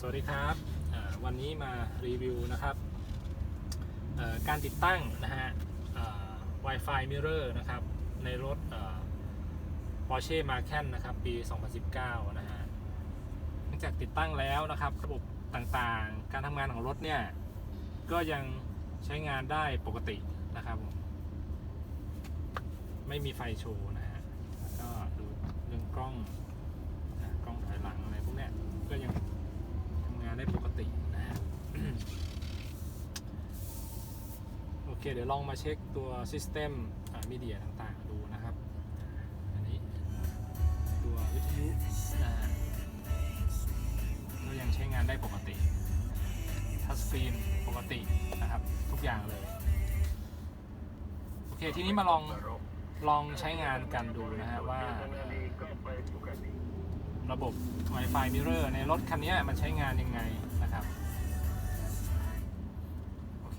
สวัสดีครับวันนี้มารีวิวนะครับการติดตั้งนะฮะอ่า Wi-Fi Mirror นะครับ ในรถ Porsche Macan นะครับ ปี 2019 นะฮะหลังจากติดตั้งแล้วนะครับ ระบบต่างๆ การทำงานของรถเนี่ย ก็ยังใช้งานได้ปกตินะครับ ไม่มีไฟโชว์นะฮะก็ดูเรื่องกล้องกล้องถอยหลังอะไรพวกเนี้ยก็ยัง ได้ปกตินะฮะโอเค เดี๋ยวลองมาเช็คตัว System มีเดียต่างๆ ดูนะครับ อันนี้ตัววิทยุก็ยังใช้งานได้ปกติ ทัชสกรีนปกตินะครับ ทุกอย่างเลย โอเค ทีนี้มาลองลองใช้งานกันดูนะฮะว่า ระบบ Wi-Fi Mirror ในรถคันนี้มันใช้งานยังไงนะครับโอเค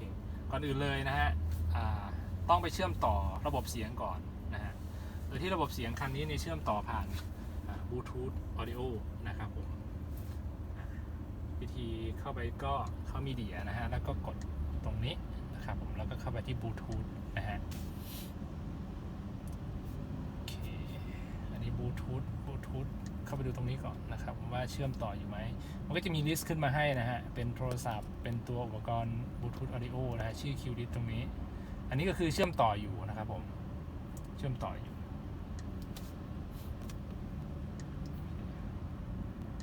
ก่อนอื่นเลยนะฮะต้องไปเชื่อมต่อระบบเสียงก่อนนะฮะโดยที่ระบบเสียงคันนี้เนี่ยเชื่อมต่อผ่านบลูทูธออดิโอนะครับผมวิธีเข้าไปก็เข้ามีเดียนะฮะแล้วก็กดตรงนี้นะครับผมแล้วก็เข้าไปที่บลูทูธนะฮะโอเคอันนี้บลูทูธบลูทูธ เข้าไปดูตรงนี้ก่อนนะครับ ว่าเชื่อมต่ออยู่ไหม มันก็จะมีลิสต์ขึ้นมาให้นะฮะ เป็นโทรศัพท์ เป็นตัวอุปกรณ์บลูทูธออดิโอนะฮะ ชื่อคิวดิสตรงนี้ อันนี้ก็คือเชื่อมต่ออยู่นะครับผม เชื่อมต่ออยู่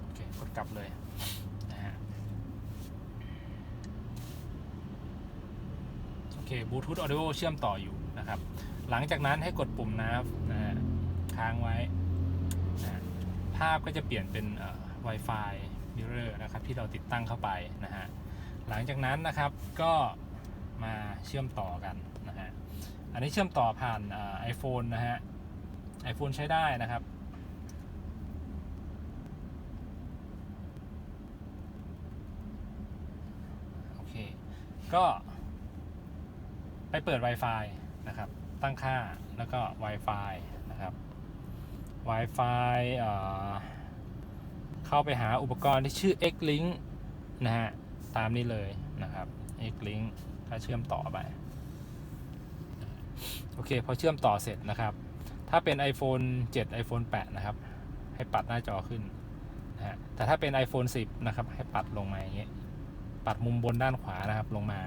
โอเคกดกลับเลยนะฮะ โอเคบลูทูธออดิโอเชื่อมต่ออยู่นะครับ หลังจากนั้นให้กดปุ่ม nav นะฮะค้างไว้นะ ภาพก็จะเปลี่ยนเป็น Wi-Fi Mirror นะครับที่เราติดตั้งเข้าไปนะฮะหลังจากนั้นนะครับก็มาเชื่อมต่อกันนะฮะอันนี้เชื่อมต่อผ่านไอโฟนนะฮะ iPhone ใช้ได้นะครับโอเคก็ไปเปิด Wi-Fi นะครับตั้งค่าแล้วก็ Wi-Fi นะครับ Wi-Fi เข้าไปหาอุปกรณ์ที่ชื่อ X-Link นะฮะ ตามนี้เลยนะครับ X-Link ก็เชื่อมต่อไป โอเค พอเชื่อมต่อเสร็จนะครับ ถ้าเป็น iPhone 7 iPhone 8 นะครับ ให้ปัดหน้าจอขึ้นนะฮะแต่ถ้าเป็น iPhone 10 นะครับ ให้ปัดลงมาอย่างเงี้ยปัดมุมบนด้านขวานะครับลงมา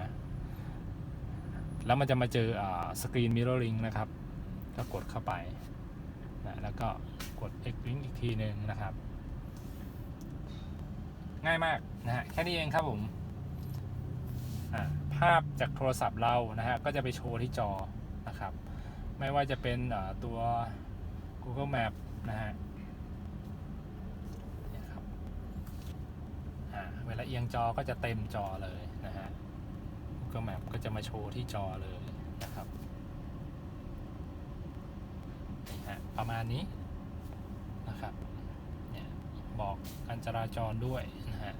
แล้วมันจะมาเจอสกรีนมิ r ร o r ริงนะครับก็กดเข้าไป นะแล้วก็กด X link อีกทีหนึ่งนะครับ ง่ายมากนะฮะแค่นี้เองครับผมภาพจากโทรศัพท์เรานะฮะก็จะไปโชว์ที่จอนะครับ ไม่ว่าจะเป็นตัว Google Map นะฮะเวลาเอียงจอก็จะเต็มจอเลยนะฮะ Google Map ก็จะมาโชว์ที่จอเลยนะครับ ฮะประมาณนี้นะครับเนี่ยบอกการจราจรด้วยนะฮะ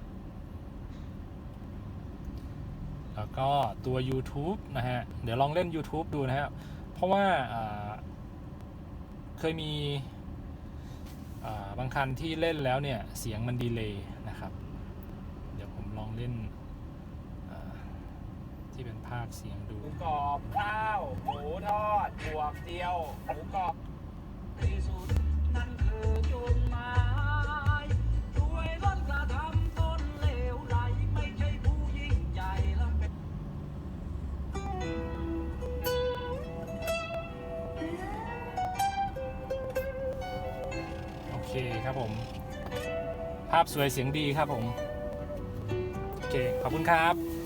แล้วก็ตัว YouTube นะฮะ เดี๋ยวลองเล่น YouTube ดูนะฮะเพราะว่าเคยมีบางคันที่เล่นแล้วเนี่ย เสียงมันดีเลย์นะครับ เดี๋ยวผมลองเล่นที่เป็นภาพเสียงดูหมูกรอบข้าวหมูทอดบวกเจียวหมูกรอบ คครับผม ภาพสวยเสียงดีครับผม โอเค ขอบคุณครับ